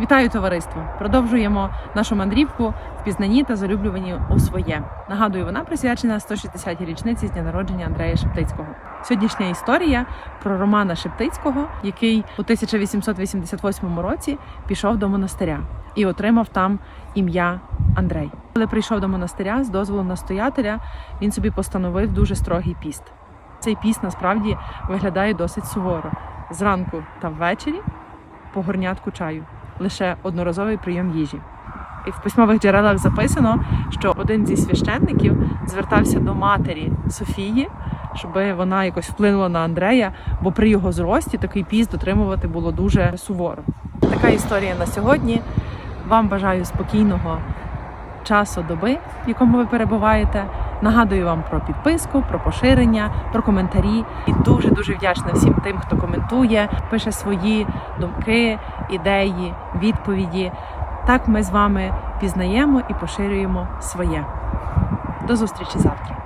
Вітаю товариство! Продовжуємо нашу мандрівку в пізнанні та залюблюванні у своє. Нагадую, вона присвячена 160-й річниці з дня народження Андрея Шептицького. Сьогоднішня історія про Романа Шептицького, який у 1888 році пішов до монастиря і отримав там ім'я Андрей. Коли прийшов до монастиря з дозволу настоятеля, він собі постановив дуже строгий піст. Цей піст насправді виглядає досить суворо. Зранку та ввечері по горнятку чаю, лише одноразовий прийом їжі. І в письмових джерелах записано, що один зі священників звертався до матері Софії, щоб вона якось вплинула на Андрея, бо при його зрості такий піст дотримувати було дуже суворо. Така історія на сьогодні. Вам бажаю спокійного часу доби, в якому ви перебуваєте. Нагадую вам про підписку, про поширення, про коментарі. І дуже дуже вдячна всім тим, хто коментує, пише свої думки, ідеї, відповіді. Так ми з вами пізнаємо і поширюємо своє. До зустрічі завтра.